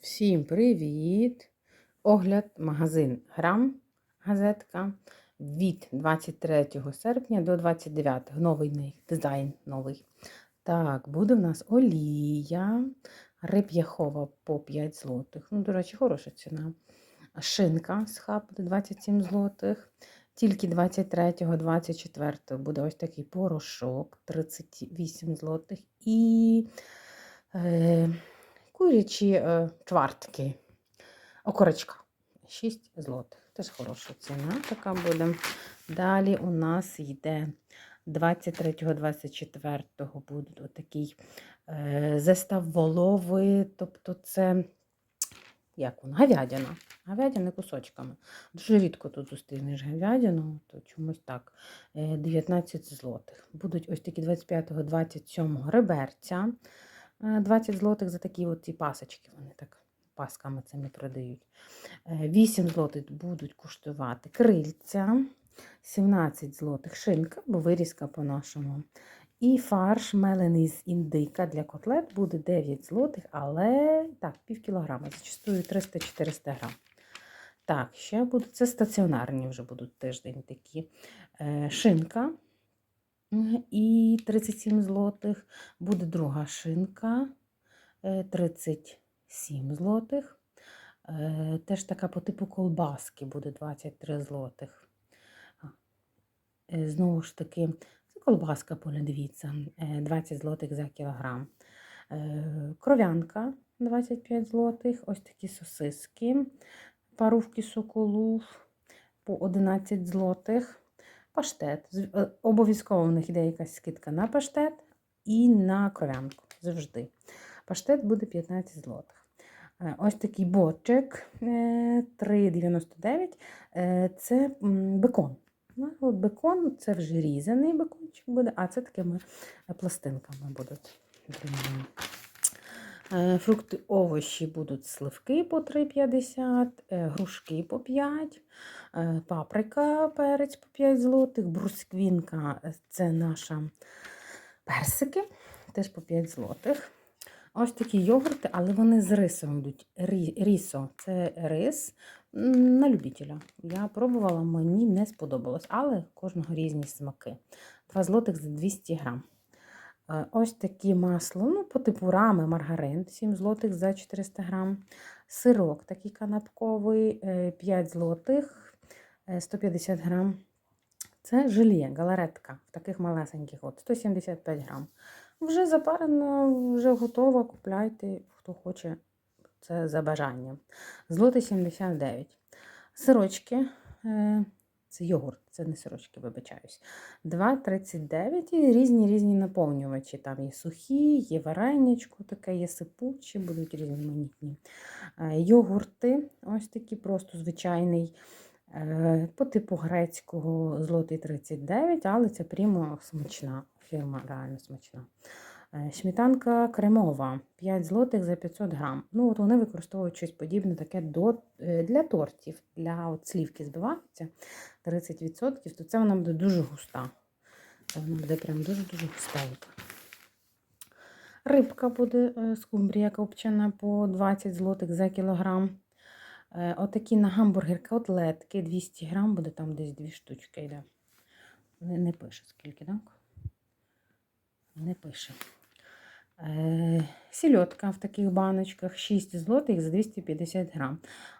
Всім привіт! Огляд магазин Грам газетка від 23 серпня до 29 новий дизайн новий. Так, буде в нас олія, риб'яхова по 5 злотих. Ну, до речі, хороша ціна. Шинка з хаб буде 27 злотих. Тільки 23-24 буде ось такий порошок 38 злотих. І е, курячі е, чвартки. Окорочка 6 злотих. Теж хороша ціна така буде. Далі у нас йде 23-24 буде отакий е, застав волови, тобто це як воно, говядина. Говядина кусочками. Дуже рідко тут зустрінеш говядину, то чомусь так. е, 19 злотих. Будуть ось такі 25-27 реберця. Е, 20 злотих за такі от ці пасочки. Вони так пасками цими продають. Е, 8 злотих будуть коштувати крильця. 17 злотих шинка, бо вирізка по-нашому. І фарш мелений з індика для котлет буде 9 злотих, але так, пів кілограма, зачастую 300-400 грам. Так, ще будуть, це стаціонарні вже будуть тиждень такі. Е, шинка і 37 злотих. Буде друга шинка е, 37 злотих. Е, Теж така по типу колбаски буде 23 злотих. Е, Знову ж таки, це колбаска, е, 20 злотих за кілограм. Е, Кров'янка 25 злотих, ось такі сосиски, парувки соколув по 11 злотих. Паштет. Е, Обов'язково в них йде якась скидка на паштет і на кров'янку. Завжди. Паштет буде 15 злотих. Е, Ось такий бочик е, 3,99. Е, Це бекон. Ну, Бекон це вже різаний бекончик буде, а це такими пластинками будуть. Е, Фрукти, овочі будуть сливки по 3,50, е, грушки по 5, е, паприка, перець по 5 злотих, брусквінка це наша персики, теж по 5 злотих. Ось такі йогурти, але вони з рисом йдуть. Рісо це рис на любителя. Я пробувала, мені не сподобалось, але кожного різні смаки. 2 злотих за 200 грам. Е, Ось такі масло, ну, по типу рами, маргарин, 7 злотих за 400 грам. Сирок такий канапковий, е, 5 злотих, е, 150 грам. Це желе, галаретка в таких малесеньких, от, 175 грам. Вже запарено, вже готово, купляйте, хто хоче, це за бажанням. Злотий 79. Сирочки, е, це йогурт, це не сирочки, вибачаюсь. 2,39 і різні різні наповнювачі. Там є сухі, є вареничко, таке, є сипучі, будуть різноманітні. Е, Йогурти, ось такі, просто звичайний. е, По типу грецького злотий 39, але це прямо смачна фірма, реально смачна. Е, Сметанка кремова 5 злотих за 500 грам. Ну, от вони використовують щось подібне таке до, е, для тортів, для от слівки збиваються 30%, то це вона буде дуже густа. Це вона буде прям дуже-дуже густенька. Рибка буде е, скумбрія копчена по 20 злотих за кілограм. Отакі на гамбургер котлетки 200 грам, буде там десь дві штучки йде. Не пише скільки, так? Не пише. Е, Сільотка в таких баночках 6 злотих за 250 грам.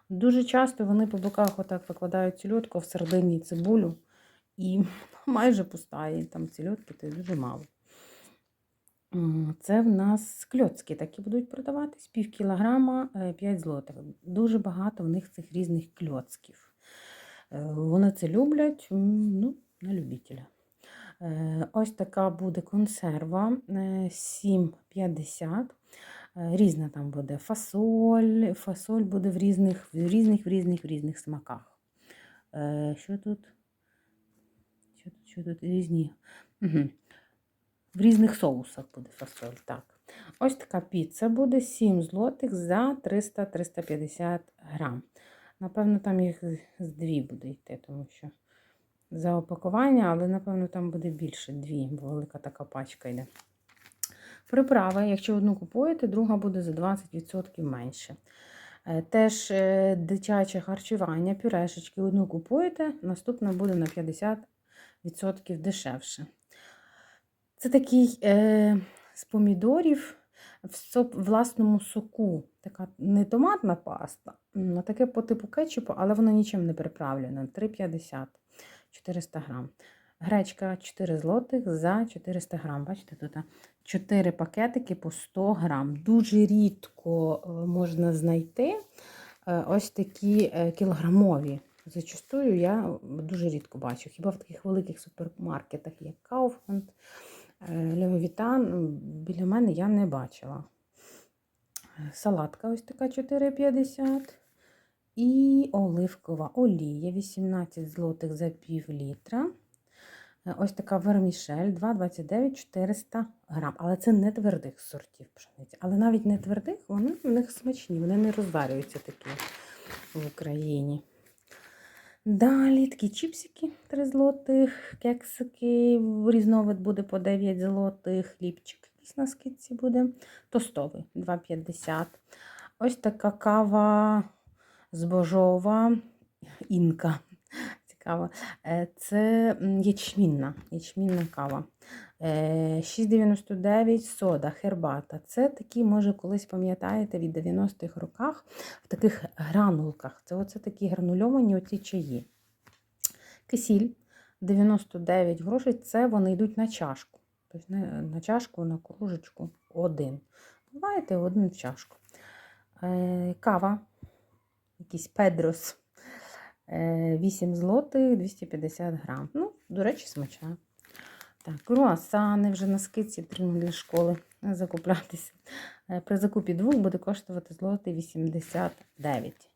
Дуже часто вони по боках отак викладають сільотку, в середині цибулю і майже пустає. Там сільотки то дуже мало. Це в нас кльоцки такі будуть продаватись, пів кілограма е, 5 злотих. Дуже багато в них цих різних кльоцків. Е, Вони це люблять, ну, на любителя. Е, Ось така буде консерва е, 7,50. Е, Різна там буде фасоль. Фасоль буде в різних, в різних, в різних, в різних смаках. Е, Що тут? Що тут, що тут? Різні. Угу. В різних соусах буде фасоль. Так. Ось така піца буде 7 злотих за 300-350 грам. Напевно, там їх з дві буде йти, тому що за опакування, але, напевно, там буде більше дві, бо велика така пачка йде. Приправа, якщо одну купуєте, друга буде за 20% менше. Е, Теж е, дитяче харчування, пюрешечки одну купуєте, наступна буде на 50% дешевше. Це такий е, з помідорів в власному соку. Така не томатна паста, а таке по типу кетчупу, але воно нічим не приправлено. 3,50 400 грам. Гречка 4 злотих за 400 грам. Бачите, тут 4 пакетики по 100 грам. Дуже рідко е, можна знайти е, ось такі е, кілограмові. Зачастую я дуже рідко бачу. Хіба в таких великих супермаркетах, як Kaufland, Левовітан, біля мене я не бачила. Салатка ось така 4,50. І оливкова олія 18 злотих за пів літра. Е, Ось така вермішель 2,29 400 грам. Але це не твердих сортів пшениці. Але навіть не твердих, вони в них смачні, вони не розварюються такі в Україні. Далі такі чіпсики 3 злотих, кексики, різновид буде по 9 злотих, хлібчик якийсь на скидці буде. Тостовий 2,50. Ось така кава збожова інка. Цікаво. Е, Це ячмінна, ячмінна кава. Е, 6,99 сода, хербата. Це такі, може, колись пам'ятаєте, від 90-х роках в таких гранулках. Це оце такі гранульовані оці чаї. Кисіль 99 грошей. Це вони йдуть на чашку. Тобто на чашку, на кружечку один. Буваєте один в чашку. Е, Кава, якийсь педрос. Е, 8 злотих 250 грам. Ну, до речі, смачна. Так, круасани вже на скидці потрібно для школи закуплятися. Е, При закупі двох буде коштувати злотий 89.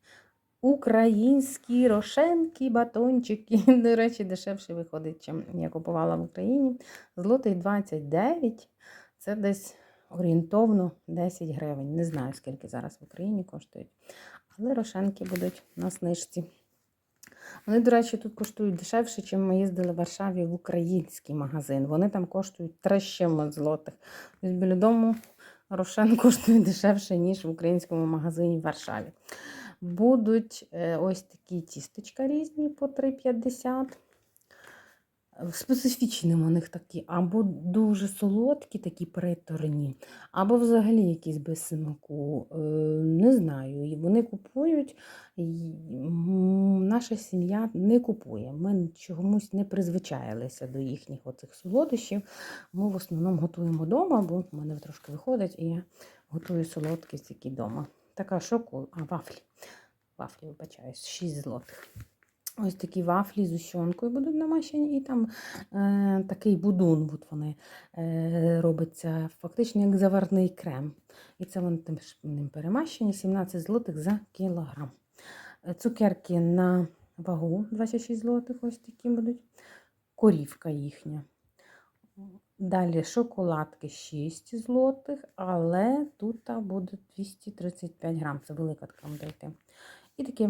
Українські рошенки, батончики. До речі, дешевше виходить, чим я купувала в Україні. Злотий 29. Це десь орієнтовно 10 гривень. Не знаю, скільки зараз в Україні коштують. Але рошенки будуть на снижці. Вони, до речі, тут коштують дешевше, ніж ми їздили в Варшаві в український магазин. Вони там коштують 3 злотих. Тобто біля дому рошен коштує дешевше, ніж в українському магазині в Варшаві. Будуть е, ось такі тістечка різні по 3,50. Специфічні у них такі, або дуже солодкі, такі приторні, або взагалі якісь без смаку. Е, Не знаю. Вони купують. Наша сім'я не купує. Ми чомусь не призвичаїлися до їхніх оцих солодощів. Ми в основному готуємо вдома, бо в мене трошки виходить, і я готую солодкість які вдома. Така шоку, а вафлі. Вафлі, вибачаюсь, 6 злотих. Ось такі вафлі з ущенкою будуть намащені, і там е, такий будун от вони е, робиться фактично як заварний крем. І це вони тим ним перемащені, 17 злотих за кілограм. Е, Цукерки на вагу 26 злотих, ось такі будуть. Корівка їхня. Далі шоколадки 6 злотих, але тут буде 235 грам. Це велика така буде. І такі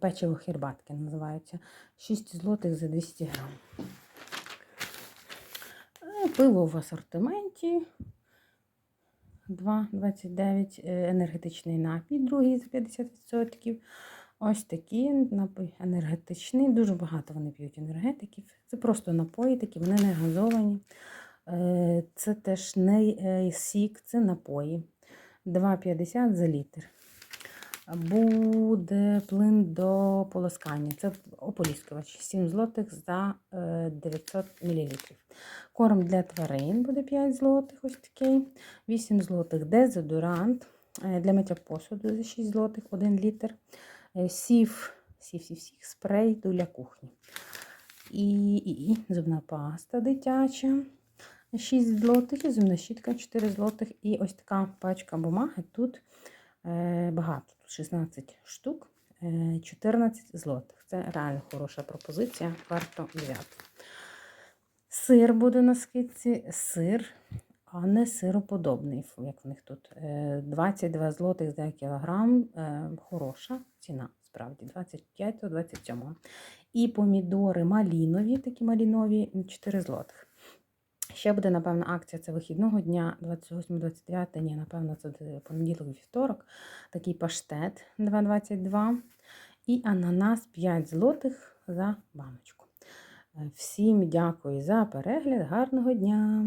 печиво хербатки називаються. 6 злотих за 200 грам. Е, Пиво в асортименті. 2,29 е, енергетичний напій, другий за 50%. Ось такі напої енергетичні. Дуже багато вони п'ють енергетиків. Це просто напої, такі, вони не газовані. Е, Це теж не е, сік, це напої. 2,50 за літр. Буде плин до полоскання. Це ополіскувач 7 злотих за е, 900 мл. Корм для тварин буде 5 злотих, ось такий. 8 злотих дезодорант е, для миття посуду за 6 злотих 1 літр. Е, Сів, сів, сів, сів, спрей для кухні. І, і, і зубна паста дитяча. 6 злотих і зубна щітка 4 злотих. І ось така пачка бумаги. Тут е, багато, 16 штук, е, 14 злотих. Це реально хороша пропозиція, варто взяти. Сир буде на скидці, сир, а не сироподобний, як в них тут. Е, 22 злотих за кілограм. Е, Хороша ціна, справді, 25-27. І помідори малінові, такі малінові, 4 злотих. Ще буде, напевно, акція це вихідного дня, 28-29, ні, напевно, це де- понеділок вівторок. Такий паштет 2,22 і ананас 5 злотих за баночку. Е, Всім дякую за перегляд, гарного дня!